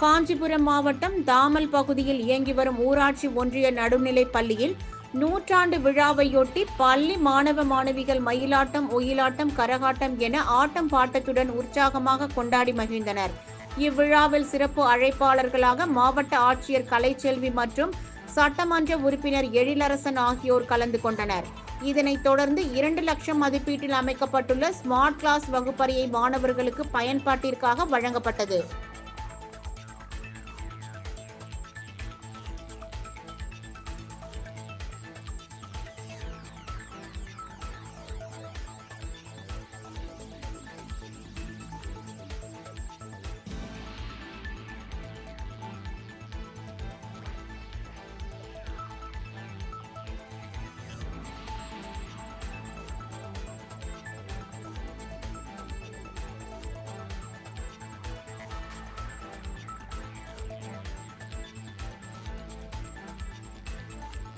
காஞ்சிபுரம் மாவட்டம் தாமல் பகுதியில் இயங்கி வரும் ஊராட்சி ஒன்றிய நடுநிலைப் பள்ளியில் நூற்றாண்டு விழாவையொட்டி பள்ளி மாணவ மாணவிகள் மயிலாட்டம் ஒயிலாட்டம் கரகாட்டம் என ஆட்டம் பாட்டத்துடன் உற்சாகமாக கொண்டாடி மகிழ்ந்தனர். இவ்விழாவில் சிறப்பு அழைப்பாளர்களாக மாவட்ட ஆட்சியர் கலைச்செல்வி மற்றும் சட்டமன்ற உறுப்பினர் எழிலரசன் ஆகியோர் கலந்து கொண்டனர். இதனைத் தொடர்ந்து இரண்டு லட்சம் மதிப்பீட்டில் அமைக்கப்பட்டுள்ள ஸ்மார்ட் கிளாஸ் வகுப்பறையை மாணவர்களுக்கு பயன்பாட்டிற்காக வழங்கப்பட்டது.